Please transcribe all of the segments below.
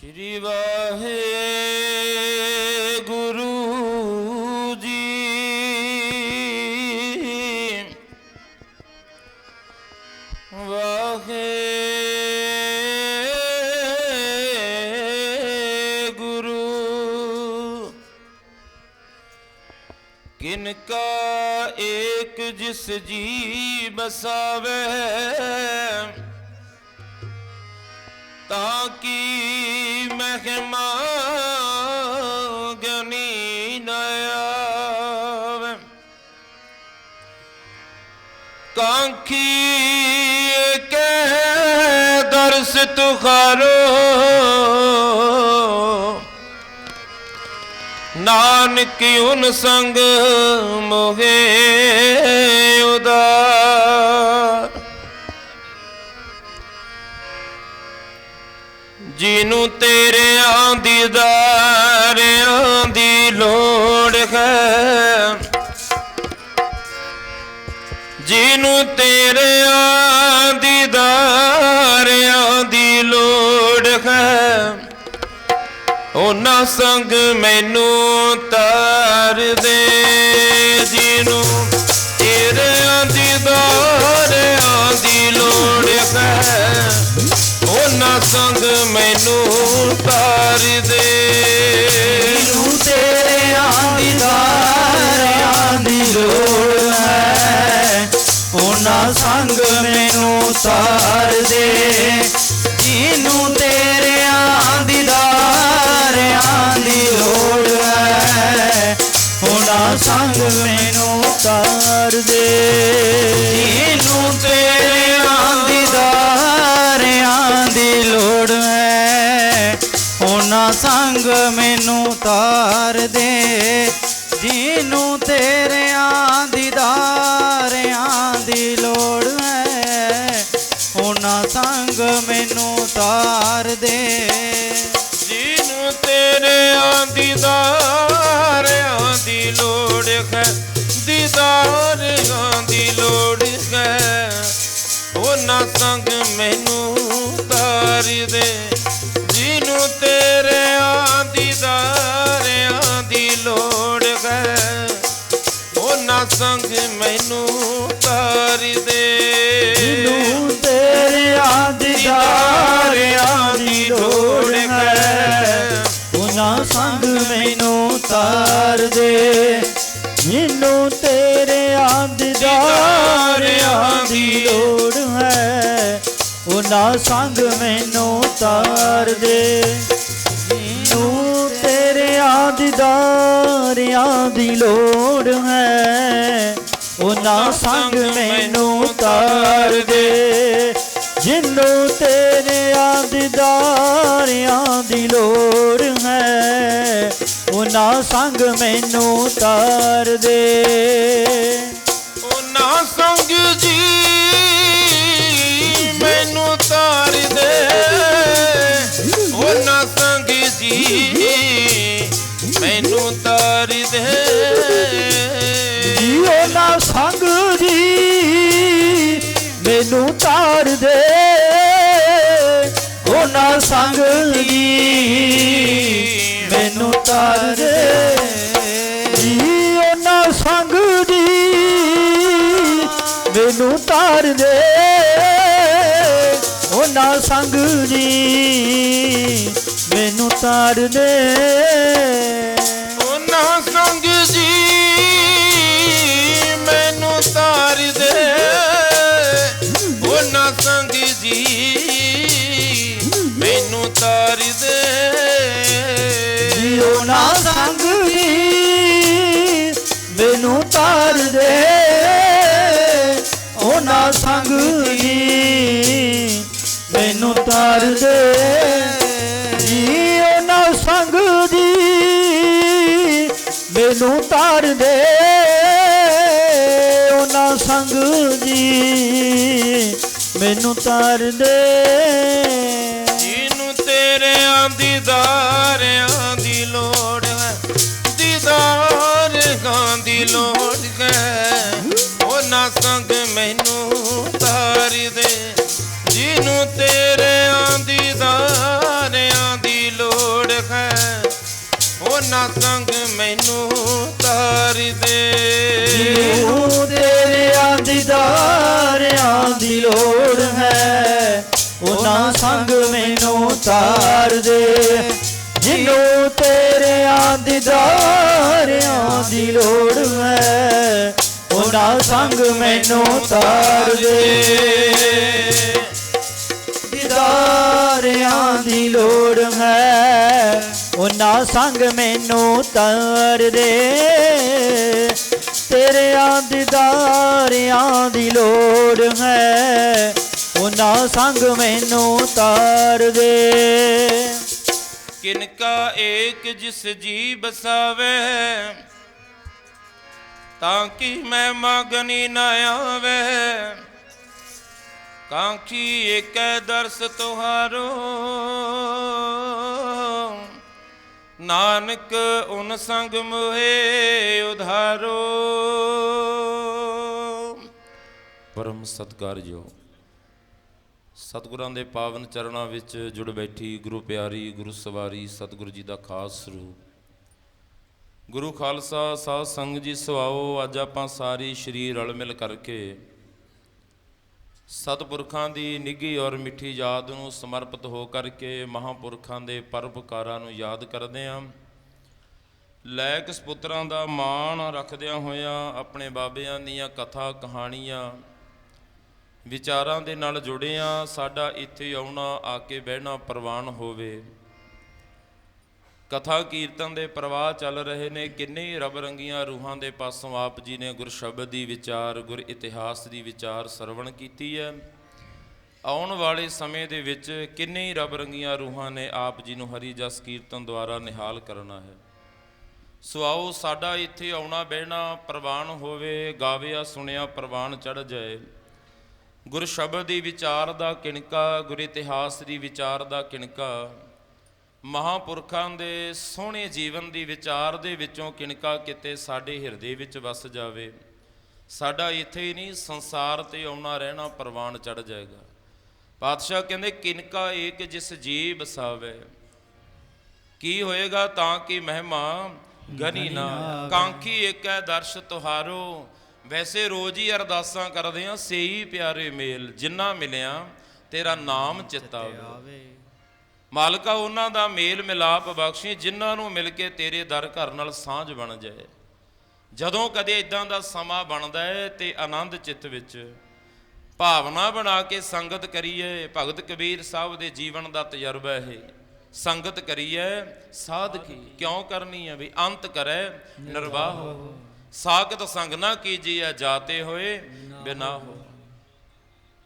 ਸ਼੍ਰੀ ਵਾਹਿਗੁਰੂ ਜੀ। ਵਾਹਿਗੁਰੂ। ਕਿਨ ਕਾ ਏਕ ਜਿਸ ਜੀ ਬਸਾਵੇ। ਕਾਂਖੀ ਕੇ ਦਰਸ ਤੁਖਾਰੋ ਨਾਨਕ ਉਨ ਸੰਗ ਮੋਹੇ ਉਦਾਰ ਜਿਹਨੂੰ ਤੇਰੇ ਦੀਦਾਰਿਆਂ ਦੀ ਲੋੜ ਹੈ ਜਿਹਨੂੰ ਤੇਰੇ ਦੀਦਾਰਿਆਂ ਦੀ ਲੋੜ ਹੈ। ਉਹਨਾਂ ਸੰਗ ਮੈਨੂੰ ਤਾਰ ਦੇ, ਜਿਹਨੂੰ ਤੇਰੇ ਦੀਦਾਰਿਆਂ ਦੀ ਲੋੜ ਹੈ। ਉਹਨਾਂ ਸੰਗ ਮੈਨੂੰ ਤਾਰ ਦੇ। ਮੈਨੂੰ ਉਤਾਰ ਦੇ। ਜਿਹਨੂੰ ਤੇਰੇ ਦੀਦਾਰਿਆਂ ਦੀ ਲੋੜ ਹੈ। ਦੀਦਾਰਿਆਂ ਦੀ ਲੋੜ ਹੈ। ਉਹਨਾਂ ਸੰਗ ਮੈਨੂੰ ਉਤਾਰ ਦੇ। ਜਿਹਨੂੰ ਤੇਰੇ ਦੀਦਾਰਿਆਂ ਦੀ ਲੋੜ ਹੈ। ਉਹਨਾਂ ਸੰਗ ਮੈਨੂੰ ਸੰਗ ਮੈਨੂੰ ਤਾਰ ਦੇ। ਮੈਨੂੰ ਤੇਰੇ ਦੀਦਾਰਿਆਂ ਦੀ ਲੋੜ ਹੈ। ਉਹਨਾਂ ਸੰਗ ਮੈਨੂੰ ਤਾਰ ਦੇ। ਮੈਨੂੰ ਤੇਰੇ ਦੀਦਾਰਿਆਂ ਦੀ ਲੋੜ ਹੈ। ਉਹਨਾਂ ਸੰਗ ਮੈਨੂੰ ਤਾਰ ਦੇ। ਜਿੰਨੂੰ ਤੇਰੇ ਆਦਿਦਾਰਿਆਂ ਦੀ ਲੋੜ ਹੈ ਉਹਨਾਂ ਸੰਗ ਮੈਨੂੰ ਤਾਰ ਦੇ। ਉਹਨਾਂ ਸੰਗ ਜੀ ਮੈਨੂੰ ਜੀ ਉਹਨਾਂ ਸੰਗ ਦੀ ਮੈਨੂੰ ਤਾਰ ਦੇ। ਉਹਨਾਂ ਸੰਗ ਜੀ ਮੈਨੂੰ ਤਾਰ ਦੇ। ਮੈਨੂੰ ਤਾਰ ਦੇ ਉਹ ਨਾ ਸੰਗ ਜੀ ਮੈਨੂੰ ਤਾਰ ਦੇ। ਜਿਹਨੂੰ ਤੇਰੇ ਦੀਦਾਰਿਆਂ ਦੀ ਲੋੜ ਹੈ, ਦੀਦਾਰਿਆਂ ਦੀ ਲੋੜ ਹੈ, ਉਹਨਾਂ ਸੰਗ ਮੈਨੂੰ ਤਾਰ ਦੇ। ਜਿਹਨੂੰ ਤੇਰੇ ਦੀਦਾਰਿਆਂ ਦੀ ਨਾ ਸੰਗ ਮੈਨੂੰ ਤਾਰ ਦੇ ਜਿਹਨੂੰ ਤੇਰੇ ਦੀਦਾਰਿਆਂ ਦੀ ਲੋੜ ਹੈ, ਉਹਨਾਂ ਸੰਗ ਮੈਨੂੰ ਤਾਰ ਦੇ। ਜਿਹਨੂੰ ਤੇਰੇ ਦੀਦਾਰਿਆਂ ਦੀ ਲੋੜ ਹੈ, ਉਹਨਾਂ ਸੰਗ ਮੈਨੂੰ ਤਾਰ ਦੇ। ਦੀਦਾਰਿਆਂ ਦੀ ਲੋੜ ਹੈ ਉਹਨਾਂ ਸੰਗ ਮੈਨੂੰ ਤਰ ਦੇ। ਤੇਰਿਆਂ ਦੀਦਾਰਿਆਂ ਦੀ ਲੋੜ ਹੈ। ਉਹਨਾਂ ਸੰਗ ਮੈਨੂੰ ਤਾਰ ਦੇ। ਕਿਨਕਾ ਏਕ ਜਿਸ ਜੀ ਬਸਾਵੇ ਤਾਂ ਕਿ ਮੈਂ ਮਗਨੀ ਨਾ ਆਵੇ? ਕਾਂਖੀ ਏਕੈ ਦਰਸ ਤੁਹਾਰੋ ਨਾਨਕ ਉਨ ਸੰਗ ਮੋਹੇ ਉਧਾਰੋ। ਪਰਮ ਸਤਕਾਰਯੋਗ ਸਤਿਗੁਰਾਂ ਦੇ ਪਾਵਨ ਚਰਨਾਂ ਵਿੱਚ ਜੁੜ ਬੈਠੀ ਗੁਰੂ ਪਿਆਰੀ, ਗੁਰੂ ਸਵਾਰੀ, ਸਤਿਗੁਰੂ ਜੀ ਦਾ ਖਾਸ ਸਰੂਪ ਗੁਰੂ ਖਾਲਸਾ ਸਾਧ ਸੰਗਤ ਜੀ ਸੁਆਓ, ਅੱਜ ਆਪਾਂ ਸਾਰੀ ਸ਼ਰੀਰ ਰਲ ਮਿਲ ਕਰਕੇ ਸਤਿਪੁਰਖਾਂ ਦੀ ਨਿੱਘੀ ਔਰ ਮਿੱਠੀ ਯਾਦ ਨੂੰ ਸਮਰਪਿਤ ਹੋ ਕਰਕੇ ਮਹਾਪੁਰਖਾਂ ਦੇ ਪਰਪਕਾਰਾਂ ਨੂੰ ਯਾਦ ਕਰਦੇ ਹਾਂ। ਲੈਕ ਸਪੁੱਤਰਾਂ ਦਾ ਮਾਣ ਰੱਖਦਿਆਂ ਹੋਇਆਂ ਆਪਣੇ ਬਾਬਿਆਂ ਦੀਆਂ ਕਥਾ ਕਹਾਣੀਆਂ ਵਿਚਾਰਾਂ ਦੇ ਨਾਲ ਜੁੜੇ ਹਾਂ ਸਾਡਾ ਇੱਥੇ ਆਉਣਾ ਆ ਕੇ ਬਹਿਣਾ ਪ੍ਰਵਾਨ ਹੋਵੇ। ਕਥਾ ਕੀਰਤਨ ਦੇ ਪ੍ਰਵਾਹ ਚੱਲ ਰਹੇ ਨੇ, ਕਿੰਨੇ ਹੀ ਰਬ ਰੰਗੀਆਂ ਰੂਹਾਂ ਦੇ ਪਾਸੋਂ ਆਪ ਜੀ ਨੇ ਗੁਰ ਸ਼ਬਦ ਦੀ ਵਿਚਾਰ, ਗੁਰ ਇਤਿਹਾਸ ਦੀ ਵਿਚਾਰ ਸਰਵਣ ਕੀਤੀ ਹੈ। ਆਉਣ ਵਾਲੇ ਸਮੇਂ ਦੇ ਵਿੱਚ ਕਿੰਨੇ ਹੀ ਰਬ ਰੰਗੀਆਂ ਰੂਹਾਂ ਨੇ ਆਪ ਜੀ ਨੂੰ ਹਰੀ ਜਸ ਕੀਰਤਨ ਦੁਆਰਾ ਨਿਹਾਲ ਕਰਨਾ ਹੈ। ਸੋ ਆਓ ਸਾਡਾ ਇੱਥੇ ਆਉਣਾ ਬਹਿਣਾ ਪ੍ਰਵਾਨ ਹੋਵੇ, ਗਾਵਿਆ ਸੁਣਿਆ ਪ੍ਰਵਾਨ ਚੜ ਜਾਏ। ਗੁਰ ਸ਼ਬਦ ਦੀ ਵਿਚਾਰ ਦਾ ਕਿਣਕਾ, ਗੁਰ ਇਤਿਹਾਸ ਦੀ ਵਿਚਾਰ ਦਾ ਕਿਣਕਾ ਮਹਾਪੁਰਖਾਂ ਦੇ ਸੋਹਣੇ ਜੀਵਨ ਦੀ ਵਿਚਾਰ ਦੇ ਵਿੱਚੋਂ ਕਿਣਕਾ ਕਿਤੇ ਸਾਡੇ ਹਿਰਦੇ ਵਿੱਚ ਵਸ ਜਾਵੇ। ਸਾਡਾ ਇੱਥੇ ਹੀ ਨਹੀਂ, ਸੰਸਾਰ ਤੇ ਆਉਣਾ ਰਹਿਣਾ ਪ੍ਰਵਾਨ ਚੜ ਜਾਏਗਾ। ਪਾਤਸ਼ਾਹ ਕਹਿੰਦੇ ਕਿਨਕਾ ਏਕ ਜਿਸ ਜੀ ਬਸਾਵੇ ਕੀ ਹੋਏਗਾ ਤਾਂ ਕਿ ਮਹਿਮਾ ਗਨੀ ਨਾ। ਕਾਂਖੀ ਏਕ ਹੈ ਦਰਸ਼ ਤੁਹਾਰੋ। ਵੈਸੇ ਰੋਜ਼ ਹੀ ਅਰਦਾਸਾਂ ਕਰਦੇ ਆ, ਸੇਈ ਪਿਆਰੇ ਮੇਲ। ਜਿੰਨਾ ਮਿਲਿਆ, ਤੇਰਾ ਨਾਮ ਚਿੱਤ ਆਵੇ ਮਾਲਕਾ, ਉਹਨਾਂ ਦਾ ਮੇਲ ਮਿਲਾਪ ਬਖਸ਼ੀ, ਜਿਨ੍ਹਾਂ ਨੂੰ ਮਿਲ ਕੇ ਤੇਰੇ ਦਰ ਘਰ ਨਾਲ ਸਾਂਝ ਬਣ ਜਾਏ। ਜਦੋਂ ਕਦੇ ਇਦਾਂ ਦਾ ਸਮਾਂ ਬਣਦਾ ਹੈ ਤੇ ਆਨੰਦ ਚਿੱਤ ਵਿੱਚ ਭਾਵਨਾ ਬਣਾ ਕੇ ਸੰਗਤ ਕਰੀਏ, ਭਗਤ ਕਬੀਰ ਸਾਹਿਬ ਦੇ ਜੀਵਨ ਦਾ ਤਜਰਬਾ ਇਹ। ਸੰਗਤ ਕਰੀਏ, ਸਾਧਕੀ, ਕਿਉਂ ਕਰਨੀ ਹੈ ਵੀ ਅੰਤ ਕਰੈ, ਨਿਰਵਾਹ ਸਾਖਤ ਸੰਗ ਨਾ ਕੀਜੀਐ, ਜਾਤੇ ਹੋਏ ਬਿਨਾ ਹੋ।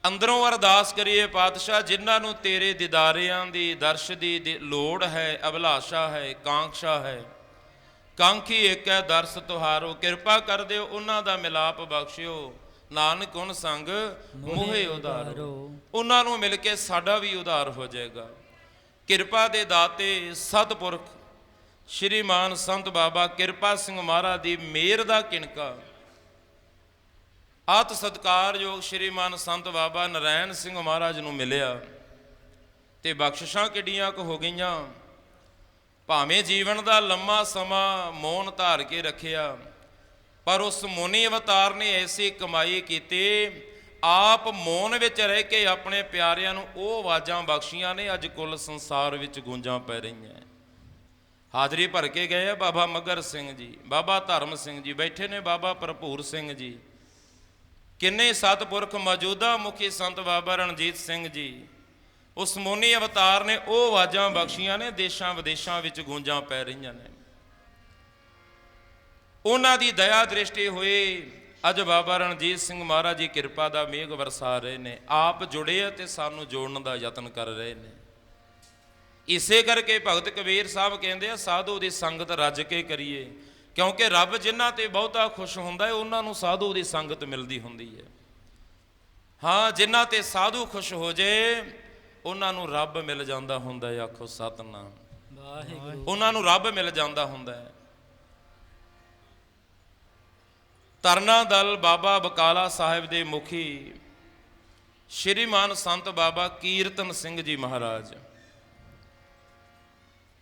ਅੰਦਰੋਂ ਅਰਦਾਸ ਕਰੀਏ ਪਾਤਸ਼ਾਹ, ਜਿਨ੍ਹਾਂ ਨੂੰ ਤੇਰੇ ਦਿਦਾਰਿਆਂ ਦੀ ਦਰਸ਼ ਦੀ ਲੋੜ ਹੈ, ਅਭਿਲਾਸ਼ਾ ਹੈ ਕਾਂਖਸ਼ਾ ਹੈ। ਕਾਂਖੀ ਇੱਕ ਹੈ, ਦਰਸ ਤੁਹਾਰੋ। ਕਿਰਪਾ ਕਰ ਦਿਓ, ਉਹਨਾਂ ਦਾ ਮਿਲਾਪ ਬਖਸ਼ਿਓ। ਨਾਨਕ ਉਨ ਸੰਗ ਮੋਹੇ ਉਧਾਰੋ। ਉਹਨਾਂ ਨੂੰ ਮਿਲ ਕੇ ਸਾਡਾ ਵੀ ਉਧਾਰ ਹੋ ਜਾਏਗਾ। ਕਿਰਪਾ ਦੇ ਦਾਤੇ, ਸਤਪੁਰਖ, ਸ਼੍ਰੀਮਾਨ ਸੰਤ ਬਾਬਾ ਕਿਰਪਾ ਸਿੰਘ ਮਹਾਰਾਜ ਦੀ ਮਿਹਰ ਦਾ ਕਿਣਕਾ। ਆਤ ਸਤਕਾਰਯੋਗ ਸ਼੍ਰੀਮਾਨ ਸੰਤ ਬਾਬਾ ਨਰੈਣ ਸਿੰਘ ਮਹਾਰਾਜ ਨੂੰ ਮਿਲਿਆ ਤੇ ਬਖਸ਼ਿਸ਼ਾਂ ਕਿੱਡੀਆਂ ਕੁ ਹੋ ਗਈਆਂ। ਭਾਵੇਂ ਜੀਵਨ ਦਾ ਲੰਮਾ ਸਮਾਂ ਮੌਨ ਧਾਰ ਕੇ ਰੱਖਿਆ, ਪਰ ਉਸ ਮੋਨੀ ਅਵਤਾਰ ਨੇ ਐਸੀ ਕਮਾਈ ਕੀਤੀ, ਆਪ ਮੌਨ ਵਿੱਚ ਰਹਿ ਕੇ ਆਪਣੇ ਪਿਆਰਿਆਂ ਨੂੰ ਉਹ ਆਵਾਜ਼ਾਂ ਬਖਸ਼ੀਆਂ ਨੇ, ਅੱਜ ਕੁੱਲ ਸੰਸਾਰ ਵਿੱਚ ਗੂੰਜਾਂ ਪੈ ਰਹੀਆਂ। ਹਾਜ਼ਰੀ ਭਰ ਕੇ ਗਏ ਆ ਬਾਬਾ ਮਗਰ ਸਿੰਘ ਜੀ, ਬਾਬਾ ਧਰਮ ਸਿੰਘ ਜੀ, ਬੈਠੇ ਨੇ ਬਾਬਾ ਭਰਪੂਰ ਸਿੰਘ ਜੀ। ਕਿੰਨੇ ਸਤਪੁਰਖ ਮੌਜੂਦਾ ਮੁਖੀ ਸੰਤ ਬਾਬਾ ਰਣਜੀਤ ਸਿੰਘ ਜੀ? ਉਸ ਮੋਨੀ ਅਵਤਾਰ ਨੇ, ਉਹ ਆਵਾਜ਼ਾਂ ਬਖਸ਼ੀਆਂ ਨੇ, ਦੇਸ਼ਾਂ ਵਿਦੇਸ਼ਾਂ ਵਿੱਚ ਗੂੰਜਾਂ ਪੈ ਰਹੀਆਂ ਨੇ। ਉਹਨਾਂ ਦੀ ਦਇਆ ਦ੍ਰਿਸ਼ਟੀ ਹੋਏ ਅੱਜ ਬਾਬਾ ਰਣਜੀਤ ਸਿੰਘ ਮਹਾਰਾਜ ਜੀ ਕਿਰਪਾ ਦਾ ਮੇਘ ਵਰਸਾ ਰਹੇ ਨੇ। ਆਪ ਜੁੜੇ ਅਤੇ ਸਾਨੂੰ ਜੋੜਨ ਦਾ ਯਤਨ ਕਰ ਰਹੇ ਨੇ। ਇਸੇ ਕਰਕੇ ਭਗਤ ਕਬੀਰ ਸਾਹਿਬ ਕਹਿੰਦੇ ਆ, ਸਾਧੂ ਦੀ ਸੰਗਤ ਰੱਜ ਕੇ ਕਰੀਏ। ਕਿਉਂਕਿ ਰੱਬ ਜਿਨ੍ਹਾਂ ਤੇ ਬਹੁਤਾ ਖੁਸ਼ ਹੁੰਦਾ ਹੈ ਉਹਨਾਂ ਨੂੰ ਸਾਧੂ ਦੀ ਸੰਗਤ ਮਿਲਦੀ ਹੁੰਦੀ ਹੈ। ਹਾਂ ਜਿਨ੍ਹਾਂ ਤੇ ਸਾਧੂ ਖੁਸ਼ ਹੋ ਜੇ ਉਹਨਾਂ ਨੂੰ ਰੱਬ ਮਿਲ ਜਾਂਦਾ ਹੁੰਦਾ ਹੈ ਆਖੋ ਸਤਨਾਮ। ਵਾਹਿਗੁਰੂ। ਉਹਨਾਂ ਨੂੰ ਰੱਬ ਮਿਲ ਜਾਂਦਾ ਹੁੰਦਾ ਹੈ। ਤਰਨਾ ਦਲ ਬਾਬਾ ਬਕਾਲਾ ਸਾਹਿਬ ਦੇ ਮੁਖੀ ਸ਼੍ਰੀਮਾਨ ਸੰਤ ਬਾਬਾ ਕੀਰਤਨ ਸਿੰਘ ਜੀ ਮਹਾਰਾਜ।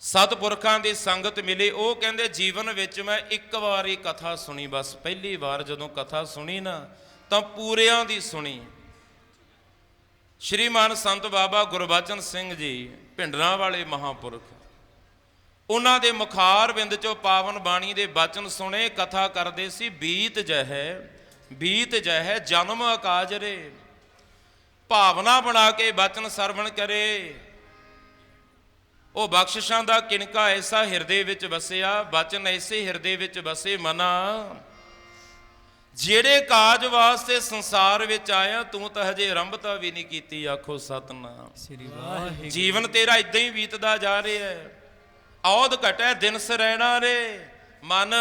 ਸਤਿਪੁਰਖਾਂ ਦੀ ਸੰਗਤ ਮਿਲੀ। ਉਹ ਕਹਿੰਦੇ, ਜੀਵਨ ਵਿੱਚ ਮੈਂ ਇੱਕ ਵਾਰ ਹੀ ਕਥਾ ਸੁਣੀ, ਬਸ ਪਹਿਲੀ ਵਾਰ ਜਦੋਂ ਕਥਾ ਸੁਣੀ ਨਾ, ਤਾਂ ਪੂਰਿਆਂ ਦੀ ਸੁਣੀ। ਸ਼੍ਰੀਮਾਨ ਸੰਤ ਬਾਬਾ ਗੁਰਬਚਨ ਸਿੰਘ ਜੀ, ਭਿੰਡਰਾਂ ਵਾਲੇ ਮਹਾਪੁਰਖ, ਉਹਨਾਂ ਦੇ ਮੁਖਾਰ ਬਿੰਦ ਚੋਂ ਪਾਵਨ ਬਾਣੀ ਦੇ ਬਚਨ ਸੁਣੇ, ਕਥਾ ਕਰਦੇ ਸੀ, ਬੀਤ ਜਹੈ ਬੀਤ ਜਹੈ, ਜਨਮ ਅਕਾਜਰੇ ਭਾਵਨਾ ਬਣਾ ਕੇ ਬਚਨ ਸਰਵਣ ਕਰੇ। ਉਹ ਬਖਸ਼ਿਸ਼ਾਂ ਦਾ ਕਿਣਕਾ ਐਸਾ ਹਿਰਦੇ ਵਿੱਚ ਵਸਿਆ ਬਚਨ ਐਸੇ ਹਿਰਦੇ ਵਿੱਚ ਵਸੇ ਮਨਾ। ਜਿਹੜੇ ਕਾਜ ਵਾਸਤੇ ਸੰਸਾਰ ਵਿੱਚ ਆਇਆ ਤੂੰ ਤਾਂ ਹਜੇ ਆਰੰਭਤਾ ਵੀ ਨਹੀਂ ਕੀਤੀ ਆਖੋ ਸਤਨਾਮ। ਸ੍ਰੀ ਵਾਹਿਗੁਰੂ। ਜੀਵਨ ਤੇਰਾ ਇਦਾਂ ਹੀ ਬੀਤਦਾ ਜਾ ਰਿਹਾ ਹੈ। ਔਦ ਘਟੈ ਦਿਨ ਸਰੈਣਾ ਰੇ। ਮਨ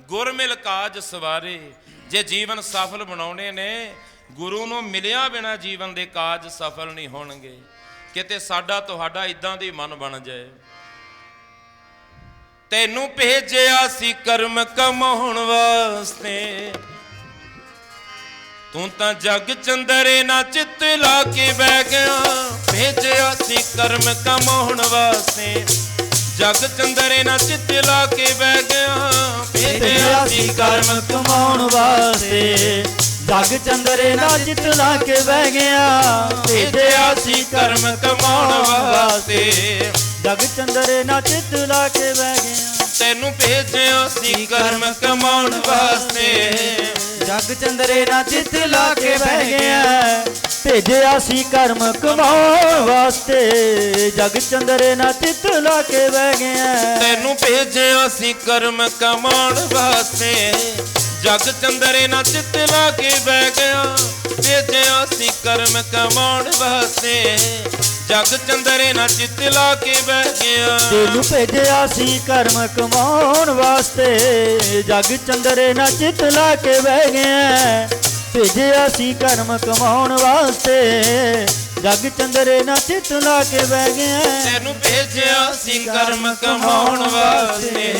ਗੁਰ ਮਿਲ ਕਾਜ ਸਵਾਰੇ। ਜੇ ਜੀਵਨ ਸਫਲ ਬਣਾਉਣੇ ਨੇ ਗੁਰੂ ਨੂੰ ਮਿਲਿਆ ਬਿਨਾ ਜੀਵਨ ਦੇ ਕਾਜ ਸਫਲ ਨਹੀਂ ਹੋਣਗੇ। ਕਿਤੇ ਸਾਡਾ ਤੁਹਾਡਾ ਇਦਾਂ ਦੀ ਮਨ ਬਣ ਜਾਏ। ਤੈਨੂੰ ਭੇਜਿਆ ਸੀ ਕਰਮ ਕਮਾਉਣ ਵਾਸਤੇ। ਤੂੰ ਤਾਂ ਜਗ ਚੰਦਰੇ ਨਾ ਚਿੱਤ ਲਾ ਕੇ ਬਹਿ ਗਿਆ। ਭੇਜਿਆ ਸੀ ਕਰਮ ਕਮਾਉਣ ਵਾਸਤੇ। ਜਗ ਚੰਦਰੇ ਨਾ ਚਿੱਤ ਲਾ ਕੇ ਬਹਿ ਗਿਆ। ਭੇਜਿਆ ਸੀ ਕਰਮ ਕਮਾਉਣ ਵਾਸਤੇ। ਜਗ ਚੰਦਰੇ ਨਾ ਜਿਤ ਲਾ ਕੇ ਬਹਿ ਗਿਆ। ਭੇਜਿਆ ਸੀ ਕਰਮ ਕਮਾਉਣ ਵਾਸਤੇ। ਜਗ ਚੰਦਰੇ ਨਾ ਜਿਤ ਲਾ ਕੇ ਬਹਿ ਗਿਆ। ਤੈਨੂੰ ਭੇਜਿਆ ਸੀ ਕਰਮ ਕਮਾਉਣ ਵਾਸਤੇ। ਜਗ ਚੰਦਰੇ ਨਾ ਚਿੱਤ ਲਾ ਕੇ ਬਹਿ ਗਿਆ। ਭੇਜਿਆ ਸੀ ਕਰਮ ਕਮਾਉਣ ਵਾਸਤੇ। ਜਗ ਚੰਦਰੇ ਨਾ ਚਿੱਤ ਲਾ ਕੇ ਬਹਿ ਗਿਆ। ਤੈਨੂੰ ਭੇਜਿਆ ਸੀ ਕਰਮ ਕਮਾਉਣ ਵਾਸਤੇ। ਜਗ ਚੰਦਰੇ ਨਾ ਚਿੱਤ ਲਾ ਕੇ ਬਹਿ ਗਿਆ। ਭੇਜਿਆ ਸੀ ਕਰਮ ਕਮਾਉਣ ਵਾਸਤੇ, ਜਗ ਚੰਦਰੇ ਨਾ ਚਿੱਤ ਲਾ ਕੇ ਬਹਿ ਗਿਆ। ਤੈਨੂੰ ਭੇਜਿਆ ਸੀ ਕਰਮ ਕਮਾਉਣ ਵਾਸਤੇ, ਜਗ ਚੰਦਰੇ ਨਾ ਚਿੱਤ ਲਾ ਕੇ ਬਹਿ ਗਿਆ। ਭੇਜਿਆ ਸੀ ਕਰਮ ਕਮਾਉਣ ਵਾਸਤੇ ਜਗ ਚੰਦਰੇ ਨਾ ਚਿੱਤ ਲਾ ਕੇ ਬਹਿ ਗਿਆ। ਤੈਨੂੰ ਭੇਜਿਆ ਸੀ ਕਰਮ ਕਮਾਉਣ ਵਾਸਤੇ।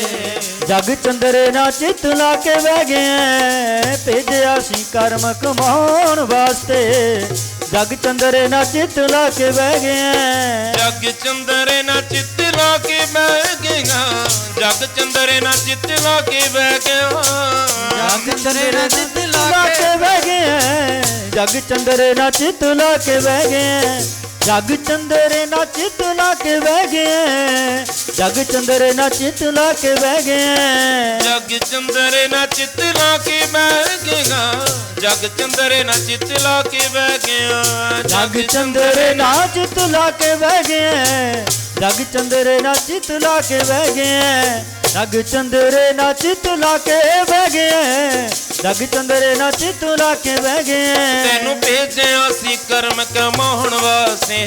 ਜਗ ਚੰਦਰੇ ਨਾ ਚਿੱਤ ਲਾ ਕੇ ਬਹਿ ਗਿਆ। ਭੇਜਿਆ ਸੀ ਕਰਮ ਕਮਾਉਣ ਵਾਸਤੇ। ਜਗ ਚੰਦਰੇ ਨਾ ਚਿੱਤ ਲਾ ਕੇ ਬਹਿ ਗਿਆ। ਜਗ ਚੰਦਰੇ ਨਾ ਚਿੱਤ ਲਾ ਕੇ ਬਹਿ ਗਿਆ। ਜਗ ਚੰਦਰੇ ਨਾ ਚਿੱਤ ਲਾ ਕੇ ਬਹਿ ਗਿਆ। ਜਗ ਚੰਦਰੇ ਨਾ ਚਿੱਤ जग चंदर नाच तुला के बह गए जग चंदर नाच तुला के बह गए जग चंदर नाच तुला के बह गए जग चंदर नाच तुला के बह गया जग चंदर नाच तुला के बह गया जग ना चित ला के बह गए जग चंदर नाच तुला के बह गए जग चंद्रे ना चित ला के बह गए ਜਗ ਚੰਦਰੇ ਨਾ ਚਿੱਤ ਲਾ ਕੇ ਬਹਿ ਗਿਆ ਤੈਨੂੰ ਭੇਜਿਆ ਸੀ ਕਰਮ ਕਮਾਉਣ ਵਾਸਤੇ।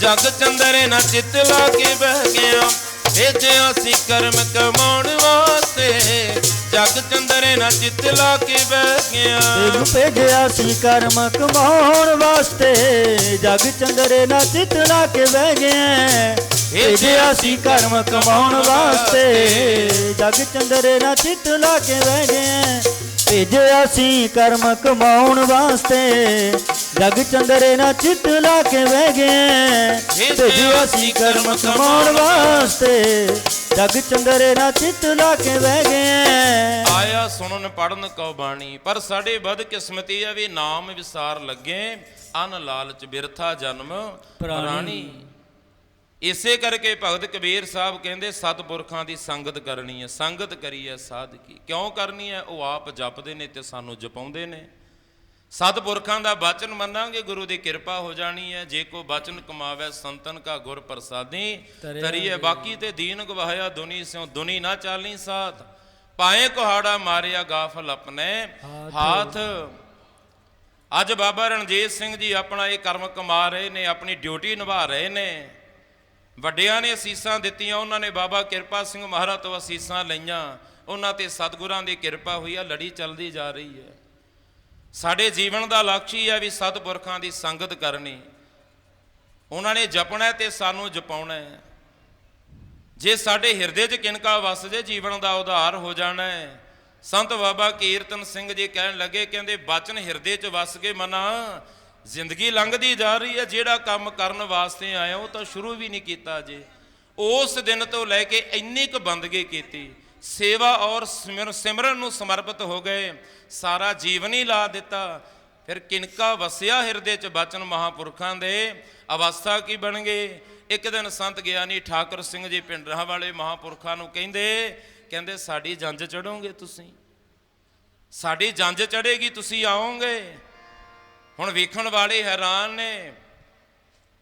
ਜਗ ਚੰਦਰੇ ਨਾ ਚਿੱਤ ਲਾ ਕੇ ਬਹਿ ਗਿਆ ਭੇਜਿਆ ਸੀ ਕਰਮ ਕਮਾਉਣ ਵਾਸਤੇ। ਜਗ ਚੰਦਰੇ ਨਾ ਚਿੱਤ ਲਾ ਕੇ ਬਹਿ ਗਿਆ ਤੈਨੂੰ ਭੇਜਿਆ ਸੀ ਕਰਮ ਕਮਾਉਣ ਵਾਸਤੇ। ਜਗ ਚੰਦਰੇ ਨਾ ਚਿੱਤ ਲਾ ਕੇ ਬਹਿ ਗਿਆ ਭੇਜਿਆ ਸੀ ਕਰਮ ਕਮਾਉਣ ਵਾਸਤੇ। ਜਗ ਚੰਦਰੇ ਨਾ ਚਿੱਤ ਲਾ ਕੇ ਬਹਿ ਗਿਆ ਭੇਜਿਆ ਸੀ ਕਰਮ ਕਮਾਉਣ ਵਾਸਤੇ। ਜਗ ਚੰਦਰੇ ਨਾ ਚਿੱਤ ਲਾ ਕੇ ਬਹਿ ਗਿਆ ਭੇਜਿਆ ਸੀ ਕਰਮ ਕਮਾਉਣ ਵਾਸਤੇ। ਜਗ ਚੰਦਰੇ ਨਾ ਚਿੱਤ ਲਾ ਕੇ ਬਹਿ ਗਿਆ ਆਇਆ ਸੁਣਨ ਪੜਨ ਕਉ ਬਾਣੀ ਪਰ ਸਾਡੇ ਬਦ ਕਿਸਮਤੀ ਆ ਵੀ ਨਾਮ ਵਿਸਾਰ ਲੱਗੇ। ਅਨ ਲਾਲਚ ਬਿਰਥਾ ਜਨਮ ਪ੍ਰਾਣੀ ਇਸੇ ਕਰਕੇ ਭਗਤ ਕਬੀਰ ਸਾਹਿਬ ਕਹਿੰਦੇ ਸਤਿਪੁਰਖਾਂ ਦੀ ਸੰਗਤ ਕਰਨੀ ਹੈ ਸੰਗਤ ਕਰੀ ਹੈ ਸਾਧਕੀ। ਕਿਉਂ ਕਰਨੀ ਹੈ? ਉਹ ਆਪ ਜਪਦੇ ਨੇ ਤੇ ਸਾਨੂੰ ਜਪਾਉਂਦੇ ਨੇ। ਸਤਿਪੁਰਖਾਂ ਦਾ ਬਚਨ ਮੰਨਾਂਗੇ ਗੁਰੂ ਦੀ ਕਿਰਪਾ ਹੋ ਜਾਣੀ ਹੈ। ਜੇ ਕੋ ਬਚਨ ਕਮਾਵੇ ਸੰਤਨ ਕਾ ਗੁਰ ਪ੍ਰਸਾਦੀ ਤਰੀਏ ਬਾਕੀ ਤੇ ਦੀਨ ਗਵਾਇਆ ਦੁਨੀ ਸਿਓ ਦੁਨੀ ਨਾ ਚਾਲਨੀ ਸਾਥ ਪਾਏ ਕੁਹਾੜਾ ਮਾਰਿਆ ਗਾਫਲ ਆਪਣੇ ਹਾਥ। ਅੱਜ ਬਾਬਾ ਰਣਜੀਤ ਸਿੰਘ ਜੀ ਆਪਣਾ ਇਹ ਕਰਮ ਕਮਾ ਰਹੇ ਨੇ ਆਪਣੀ ਡਿਊਟੀ ਨਿਭਾ ਰਹੇ ਨੇ। ਵੱਡਿਆਂ ਨੇ ਅਸੀਸਾਂ ਦਿੱਤੀਆਂ, ਉਹਨਾਂ ਨੇ ਬਾਬਾ ਕਿਰਪਾ ਸਿੰਘ ਮਹਾਰਾਜ ਤੋਂ ਅਸੀਸਾਂ ਲਈਆਂ। ਉਹਨਾਂ ਤੇ ਸਤਿਗੁਰਾਂ ਦੀ ਕਿਰਪਾ ਹੋਈ ਆ ਲੜੀ ਚੱਲਦੀ ਜਾ ਰਹੀ ਹੈ। ਸਾਡੇ ਜੀਵਨ ਦਾ ਲਕਸ਼ ਹੀ ਹੈ ਵੀ ਸਤਿਪੁਰਖਾਂ ਦੀ ਸੰਗਤ ਕਰਨੀ। ਉਹਨਾਂ ਨੇ ਜਪਣਾ ਤੇ ਸਾਨੂੰ ਜਪਾਉਣਾ ਹੈ। ਜੇ ਸਾਡੇ ਹਿਰਦੇ 'ਚ ਕਿਨਕਾ ਵਸ ਜੇ, ਜੀਵਨ ਦਾ ਉਧਾਰ ਹੋ ਜਾਣਾ ਹੈ। ਸੰਤ ਬਾਬਾ ਕੀਰਤਨ ਸਿੰਘ ਜੀ ਕਹਿਣ ਲੱਗੇ, ਕਹਿੰਦੇ, ਬਚਨ ਹਿਰਦੇ 'ਚ ਵਸ ਗਏ ਮਨਾ। ਜ਼ਿੰਦਗੀ ਲੰਘਦੀ ਜਾ ਰਹੀ ਹੈ, ਜਿਹੜਾ ਕੰਮ ਕਰਨ ਵਾਸਤੇ ਆਇਆ, ਉਹ ਤਾਂ ਸ਼ੁਰੂ ਵੀ ਨਹੀਂ ਕੀਤਾ ਜੇ। ਉਸ ਦਿਨ ਤੋਂ ਲੈ ਕੇ ਇੰਨੀ ਕੁ ਬੰਦਗੀ ਕੀਤੀ। ਸੇਵਾ ਔਰ ਸਿਮਰ- ਸਿਮਰਨ ਨੂੰ ਸਮਰਪਿਤ ਹੋ ਗਏ। ਸਾਰਾ ਜੀਵਨ ਹੀ ਲਾ ਦਿੱਤਾ। ਫਿਰ ਕਿਨਕਾ ਵਸਿਆ ਹਿਰਦੇ ਚ ਬਚਨ ਮਹਾਪੁਰਖਾਂ ਦੇ। ਅਵਸਥਾ ਕੀ ਬਣ ਗਏ ਇੱਕ ਦਿਨ ਸੰਤ ਗਿਆਨੀ ਠਾਕੁਰ ਸਿੰਘ ਜੀ ਪਿੰਡਰਾਂ ਵਾਲੇ ਮਹਾਪੁਰਖਾਂ ਨੂੰ ਕਹਿੰਦੇ ਕਹਿੰਦੇ, ਸਾਡੀ ਜੰਜ ਚੜੋਗੇ ਤੁਸੀਂ? ਸਾਡੀ ਜੰਜ ਚੜੇਗੀ ਤੁਸੀਂ ਆਓਗੇ? ਹੁਣ ਵੇਖਣ ਵਾਲੇ ਹੈਰਾਨ ਨੇ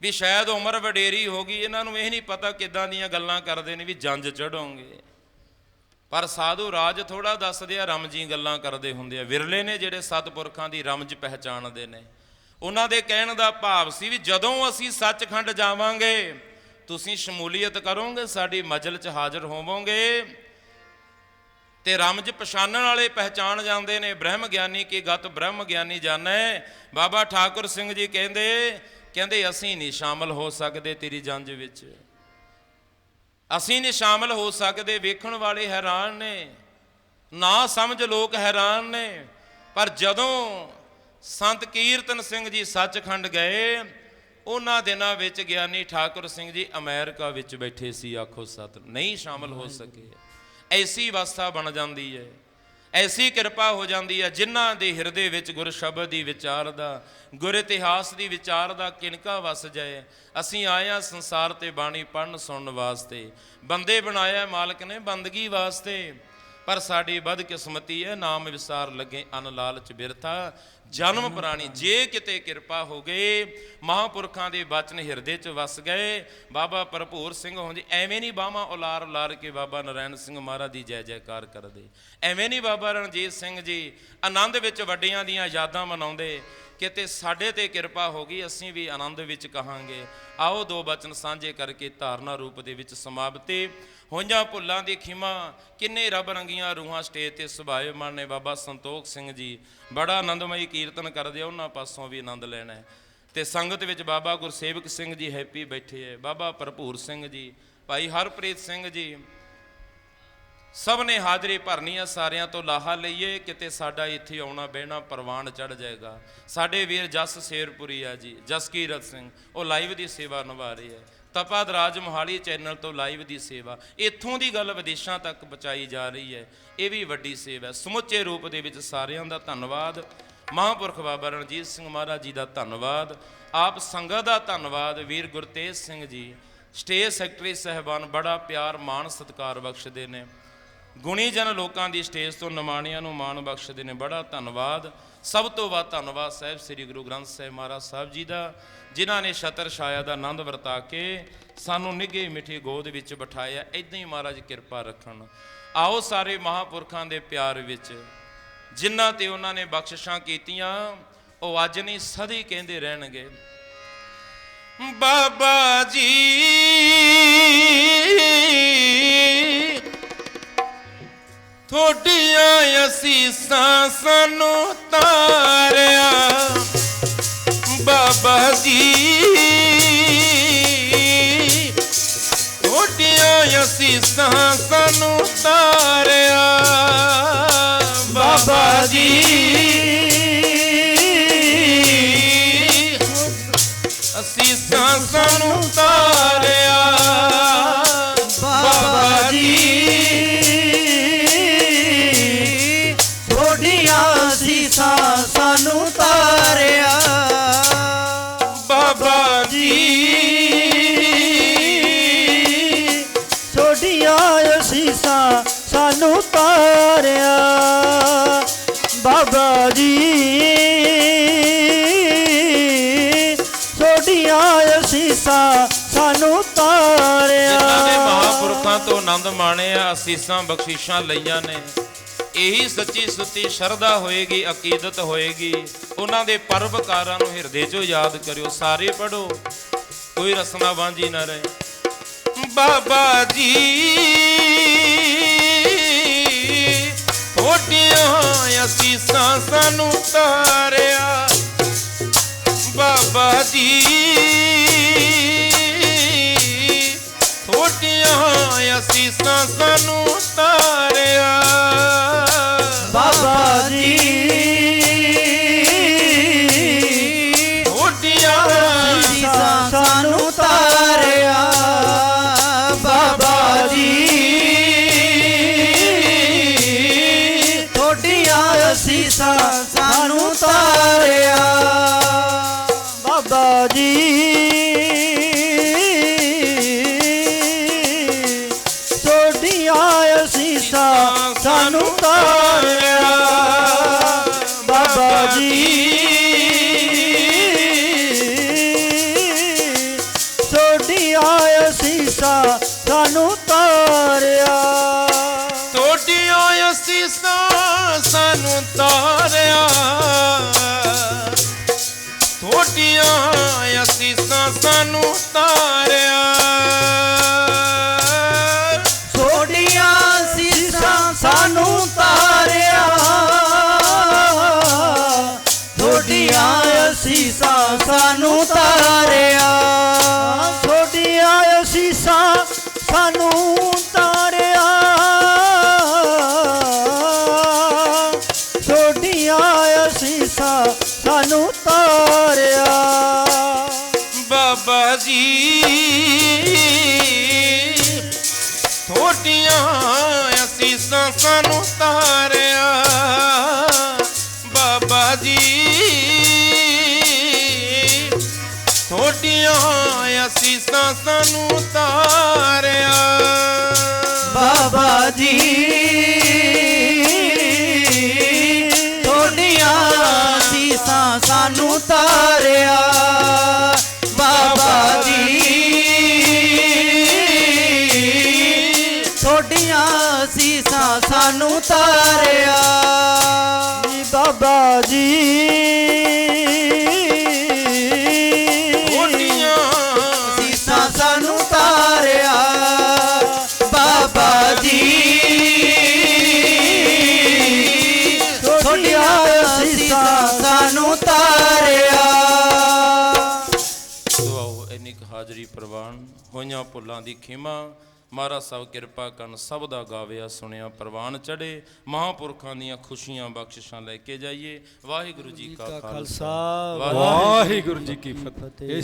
ਵੀ ਸ਼ਾਇਦ ਉਮਰ ਵਡੇਰੀ ਹੋ ਗਈ, ਇਹਨਾਂ ਨੂੰ ਇਹ ਨਹੀਂ ਪਤਾ ਕਿੱਦਾਂ ਦੀਆਂ ਗੱਲਾਂ ਕਰਦੇ ਨੇ ਵੀ ਜੰਜ ਚੜੋਗੇ ਪਰ ਸਾਧੂ ਰਾਜ ਥੋੜਾ ਦੱਸਦੇ ਆ, ਰਮਜੀ ਗੱਲਾਂ ਕਰਦੇ ਹੁੰਦੇ ਆ। ਵਿਰਲੇ ਨੇ ਜਿਹੜੇ ਸਤਪੁਰਖਾਂ ਦੀ ਰਮਜ ਪਹਿਚਾਣਦੇ ਨੇ। ਉਹਨਾਂ ਦੇ ਕਹਿਣ ਦਾ ਭਾਵ ਸੀ ਵੀ ਜਦੋਂ ਅਸੀਂ ਸੱਚਖੰਡ ਜਾਵਾਂਗੇ, ਤੁਸੀਂ ਸ਼ਮੂਲੀਅਤ ਕਰੋਗੇ, ਸਾਡੀ ਮਜਲ 'ਚ ਹਾਜ਼ਰ ਹੋਵੋਗੇ। ਤੇ ਰਮਜ ਪਛਾਣਨ ਵਾਲੇ ਪਹਿਚਾਣ ਜਾਂਦੇ ਨੇ, ਬ੍ਰਹਮ ਗਿਆਨੀ ਕੀ ਗਤ ਬ੍ਰਹਮ ਗਿਆਨੀ ਜਾਣੈ? ਬਾਬਾ ਠਾਕੁਰ ਸਿੰਘ ਜੀ ਕਹਿੰਦੇ ਕਹਿੰਦੇ ਅਸੀਂ ਨਹੀਂ ਸ਼ਾਮਲ ਹੋ ਸਕਦੇ ਤੇਰੀ ਜੰਜ ਵਿੱਚ। ਅਸੀਂ ਨਹੀਂ ਸ਼ਾਮਲ ਹੋ ਸਕਦੇ, ਵੇਖਣ ਵਾਲੇ ਹੈਰਾਨ ਨੇ, ਨਾ ਸਮਝ ਲੋਕ ਹੈਰਾਨ ਨੇ। ਪਰ ਜਦੋਂ ਸੰਤ ਕੀਰਤਨ ਸਿੰਘ ਜੀ ਸੱਚਖੰਡ ਗਏ, ਉਹਨਾਂ ਦਿਨਾਂ ਵਿੱਚ ਗਿਆਨੀ ਠਾਕੁਰ ਸਿੰਘ ਜੀ ਅਮਰੀਕਾ ਵਿੱਚ ਬੈਠੇ ਸੀ, ਆਖੋ ਸਤ, ਨਹੀਂ ਸ਼ਾਮਲ ਹੋ ਸਕੇ। ਐਸੀ ਅਵਸਥਾ ਬਣ ਜਾਂਦੀ ਹੈ, ਐਸੀ ਕਿਰਪਾ ਹੋ ਜਾਂਦੀ ਹੈ ਜਿਨ੍ਹਾਂ ਦੇ ਹਿਰਦੇ ਵਿੱਚ ਗੁਰ ਸ਼ਬਦ ਦੀ ਵਿਚਾਰ ਦਾ, ਗੁਰ ਇਤਿਹਾਸ ਦੀ ਵਿਚਾਰ ਦਾ ਕਿਨਕਾ ਵਸ ਜਾਏ। ਅਸੀਂ ਆਇਆ ਸੰਸਾਰ ਤੇ ਬਾਣੀ ਪੜਨ ਸੁਣਨ ਵਾਸਤੇ। ਬੰਦੇ ਬਣਾਇਆ ਮਾਲਕ ਨੇ ਬੰਦਗੀ ਵਾਸਤੇ। ਪਰ ਸਾਡੀ ਬਦਕਿਸਮਤੀ ਹੈ, ਨਾਮ ਵਿਸਾਰ ਲੱਗੇ ਅਨ ਲਾਲਚ ਬਿਰਥਾ। ਜਨਮ ਪ੍ਰਾਣੀ, ਜੇ ਕਿਤੇ ਕਿਰਪਾ ਹੋ ਗਏ, ਮਹਾਪੁਰਖਾਂ ਦੇ ਬਚਨ ਹਿਰਦੇ 'ਚ ਵਸ ਗਏ। ਬਾਬਾ ਭਰਪੂਰ ਸਿੰਘ ਹੋ ਐਵੇਂ ਨਹੀਂ ਬਾਹਾਂ ਉਲਾਰ ਉਲਾਰ ਕੇ ਬਾਬਾ ਨਰੈਣ ਸਿੰਘ ਮਹਾਰਾਜ ਦੀ ਜੈ ਜੈਕਾਰ ਕਰਦੇ। ਐਵੇਂ ਨਹੀਂ ਬਾਬਾ ਰਣਜੀਤ ਸਿੰਘ ਜੀ ਆਨੰਦ ਵਿੱਚ ਵੱਡਿਆਂ ਦੀਆਂ ਯਾਦਾਂ ਮਨਾਉਂਦੇ। ਕਿਤੇ ਸਾਡੇ ਤੇ ਕਿਰਪਾ ਹੋ ਗਈ, ਅਸੀਂ ਵੀ ਆਨੰਦ ਵਿੱਚ ਕਹਾਂਗੇ। ਆਓ ਦੋ ਬਚਨ ਸਾਂਝੇ ਕਰਕੇ ਧਾਰਨਾ ਰੂਪ ਦੇ ਵਿੱਚ ਸਮਾਪਤੀ। ਹੋਈਆਂ ਭੁੱਲਾਂ ਦੀ ਖਿਮਾ, ਕਿੰਨੇ ਰੱਬ ਰੰਗੀਆਂ ਰੂਹਾਂ ਸਟੇਜ ਤੇ ਸੁਭਾਏ ਮਨ ਬਾਬਾ ਸੰਤੋਖ ਸਿੰਘ ਜੀ। ਬੜਾ ਆਨੰਦਮਈ ਕੀਰਤਨ ਕਰਦੇ ਆ, ਉਹਨਾਂ ਪਾਸੋਂ ਵੀ ਆਨੰਦ ਲੈਣਾ ਹੈ। ਤੇ ਸੰਗਤ ਵਿੱਚ ਬਾਬਾ ਗੁਰਸੇਵਕ ਸਿੰਘ ਜੀ ਹੈਪੀ ਬੈਠੇ ਹੈ ਬਾਬਾ ਭਰਪੂਰ ਸਿੰਘ ਜੀ ਭਾਈ ਹਰਪ੍ਰੀਤ ਸਿੰਘ ਜੀ। ਸਭ ਨੇ ਹਾਜ਼ਰੀ ਭਰਨੀ ਆ ਸਾਰਿਆਂ ਤੋਂ ਲਾਹਾ ਲਈਏ ਕਿਤੇ ਸਾਡਾ ਇੱਥੇ ਆਉਣਾ ਬਹਿਣਾ ਪ੍ਰਵਾਨ ਚੜ ਜਾਏਗਾ। ਸਾਡੇ ਵੀਰ ਜਸ ਸ਼ੇਰਪੁਰੀ ਆ ਜੀ ਜਸਕੀਰਤ ਸਿੰਘ ਉਹ ਲਾਈਵ ਦੀ ਸੇਵਾ ਨਿਭਾ ਰਹੇ ਹੈ ਤਪਾਦਰਾਜ ਮੋਹਾਲੀ ਚੈਨਲ ਤੋਂ ਲਾਈਵ ਦੀ ਸੇਵਾ। ਇੱਥੋਂ ਦੀ ਗੱਲ ਵਿਦੇਸ਼ਾਂ ਤੱਕ ਪਹੁੰਚਾਈ ਜਾ ਰਹੀ ਹੈ। ਇਹ ਵੀ ਵੱਡੀ ਸੇਵਾ ਹੈ। ਸਮੁੱਚੇ ਰੂਪ ਦੇ ਵਿੱਚ ਸਾਰਿਆਂ ਦਾ ਧੰਨਵਾਦ। ਮਹਾਂਪੁਰਖ ਬਾਬਾ ਰਣਜੀਤ ਸਿੰਘ ਮਹਾਰਾਜ ਜੀ ਦਾ ਧੰਨਵਾਦ। ਆਪ ਸੰਗਤ ਦਾ ਧੰਨਵਾਦ। ਵੀਰ ਗੁਰਤੇਜ ਸਿੰਘ ਜੀ, ਸਟੇਜ ਸੈਕਟਰੀ ਸਹਿਬਾਨ, ਬੜਾ ਪਿਆਰ ਮਾਣ ਸਤਿਕਾਰ ਬਖਸ਼ਦੇ ਨੇ। ਗੁਣੀ ਜਨ ਲੋਕਾਂ ਦੀ ਸਟੇਜ ਤੋਂ ਨਿਮਾਣਿਆਂ ਨੂੰ ਮਾਣ ਬਖਸ਼ਦੇ ਨੇ। ਬੜਾ ਧੰਨਵਾਦ। ਸਭ ਤੋਂ ਵੱਧ ਧੰਨਵਾਦ ਸਾਹਿਬ ਸ੍ਰੀ ਗੁਰੂ ਗ੍ਰੰਥ ਸਾਹਿਬ ਮਹਾਰਾਜ ਸਾਹਿਬ ਜੀ ਦਾ, ਜਿਨ੍ਹਾਂ ਨੇ ਛਤਰ ਛਾਇਆ ਦਾ ਆਨੰਦ ਵਰਤਾ ਕੇ ਸਾਨੂੰ ਨਿੱਘੇ ਮਿੱਠੀ ਗੋਦ ਵਿੱਚ ਬਿਠਾਇਆ। ਇਦਾਂ ਹੀ ਮਹਾਰਾਜ ਕਿਰਪਾ ਰੱਖਣ। ਆਓ ਸਾਰੇ ਮਹਾਪੁਰਖਾਂ ਦੇ ਪਿਆਰ ਵਿੱਚ, ਜਿਨ੍ਹਾਂ ਤੇ ਉਹਨਾਂ ਨੇ ਬਖਸ਼ਿਸ਼ਾਂ ਕੀਤੀਆਂ, ਉਹ ਅੱਜ ਨਹੀਂ, ਸਦੀ ਕਹਿੰਦੇ ਰਹਿਣਗੇ। ਬਾਬਾ ਜੀ ਥੋਡੀਆਂ ਅਸੀਸਾਂ ਸਾਨੂੰ ਤਾਰਿਆ। ਬਾਬਾ ਜੀ ਥੋਡੀਆਂ ਅਸੀਸਾਂ ਸਾਨੂੰ ਤਾਰਿਆ। ਬਾਬਾ ਜੀ ਅਸੀਸਾਂ ਸਾਨੂੰ ਜੀ ਥੋੜੀਆਂ ਸੀਸਾਂ ਸਾਨੂੰ ਤਾਰਿਆ। ਬਾਬਾ ਜੀ ਥੋੜੀਆਂ ਸੀਸਾਂ ਸਾਨੂੰ ਤਾਰਿਆ। ਜਿਨ੍ਹਾਂ ਨੇ ਮਹਾਪੁਰਖਾਂ ਤੋਂ ਆਨੰਦ ਮਾਣਿਆ, ਅਸੀਸਾਂ ਬਖਸ਼ਿਸ਼ਾਂ ਲਈਆਂ ਨੇ। ਇਹੀ ਸੱਚੀ ਸੁੱਤੀ ਸ਼ਰਧਾ ਹੋਏਗੀ, ਅਕੀਦਤ ਹੋਏਗੀ। ਉਹਨਾਂ ਦੇ ਪਰਵਕਾਰਾਂ ਨੂੰ ਹਿਰਦੇ 'ਚੋਂ ਯਾਦ ਕਰਿਓ, ਸਾਰੇ ਪੜੋ ਕੋਈ ਰਸਨਾ ਵਾਂਝੀ ਨਾ ਰਹੇ। ਬਾਬਾ ਜੀ ਥੋਡੀਆਂ ਅਸੀਸਾਂ ਸਾਨੂੰ ਤਾਰਿਆ। ਬਾਬਾ ਜੀ ਥੋਡੀਆਂ ਅਸੀਸਾਂ ਸਾਨੂੰ जी ਅਸੀਸਾਂ ਸਾਨੂੰ ਤਾਰਿਆ। ਬਾਬਾ ਜੀ ਤੁਹਾਡੀਆਂ ਅਸੀਸਾਂ ਸਾਨੂੰ ਤਾਰਿਆ। ਬਾਬਾ ਜੀ। ਸੀਸਾਂ ਸਾਨੂੰ ਤਾਰਿਆ। ਬਾਬਾ ਜੀ। ਸੀਸਾਂ ਸਾਨੂੰ ਤਾਰਿਆ। ਬਾਬਾ ਜੀ। ਸੀਸਾਂ। ਸਾਨੂੰ ਤਾਰਿਆ। ਦੁਆਓ ਹਾਜ਼ਰੀ ਪ੍ਰਵਾਨ ਹੋਈਆਂ ਭੁੱਲਾਂ ਦੀ ਖਿਮਾ। ਮਹਾਰਾਜ ਸਭ ਕਿਰਪਾ ਕਰਨ ਸਭ ਦਾ ਗਾਵਿਆ ਸੁਣਿਆ ਪ੍ਰਵਾਨ ਚੜੇ ਮਹਾਂਪੁਰਖਾਂ ਦੀਆਂ ਖੁਸ਼ੀਆਂ ਬਖਸ਼ਿਸ਼ਾਂ ਲੈ ਕੇ ਜਾਈਏ। ਵਾਹਿਗੁਰੂ ਜੀ ਕਾ ਖਾਲਸਾ। ਵਾਹਿਗੁਰੂ ਜੀ ਕੀ ਫਤਿਹ।